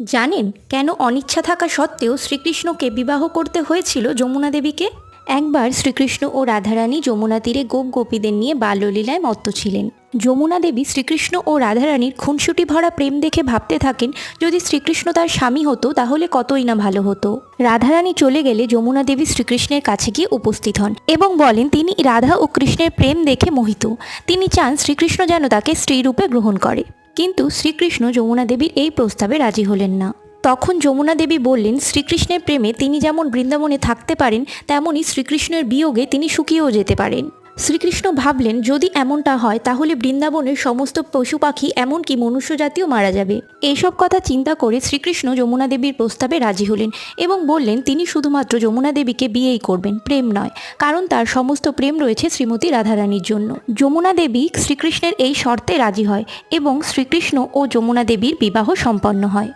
জানেন কেন অনিচ্ছা থাকা সত্ত্বেও শ্রীকৃষ্ণকে বিবাহ করতে হয়েছিল যমুনা দেবীকে? একবার শ্রীকৃষ্ণ ও রাধারানী যমুনা তীরে গোপ গোপীদের নিয়ে বাল্যলীলায় মত্ত ছিলেন। যমুনা দেবী শ্রীকৃষ্ণ ও রাধারানীর খুনসুটি ভরা প্রেম দেখে ভাবতে থাকেন, যদি শ্রীকৃষ্ণ তার স্বামী হতো, তাহলে কতই না ভালো হতো। রাধারানী চলে গেলে যমুনা দেবী শ্রীকৃষ্ণের কাছে গিয়ে উপস্থিত হন এবং বলেন, তিনি রাধা ও কৃষ্ণের প্রেম দেখে মোহিত। তিনি চান শ্রীকৃষ্ণ যেন তাকে স্ত্রীরূপে গ্রহণ করে। কিন্তু শ্রীকৃষ্ণ যমুনা দেবীর এই প্রস্তাবে রাজি হলেন না। তখন যমুনা দেবী বললেন, শ্রীকৃষ্ণের প্রেমে তিনি যেমন বৃন্দাবনে থাকতে পারেন তেমনই শ্রীকৃষ্ণের বিয়োগে তিনি শুকিয়েও যেতে পারেন। শ্রীকৃষ্ণ ভাবলেন, যদি এমনটা হয়, তাহলে বৃন্দাবনের সমস্ত পশু পাখি এমনকি মনুষ্য জাতিও মারা যাবে। এইসব কথা চিন্তা করে শ্রীকৃষ্ণ যমুনা দেবীর প্রস্তাবে রাজি হলেন এবং বললেন, তিনি শুধুমাত্র যমুনা দেবীকে বিয়েই করবেন, প্রেম নয়, কারণ তার সমস্ত প্রেম রয়েছে শ্রীমতী রাধারানীর জন্য। যমুনা দেবী শ্রীকৃষ্ণের এই শর্তে রাজি হয় এবং শ্রীকৃষ্ণ ও যমুনা দেবীর বিবাহ সম্পন্ন হয়।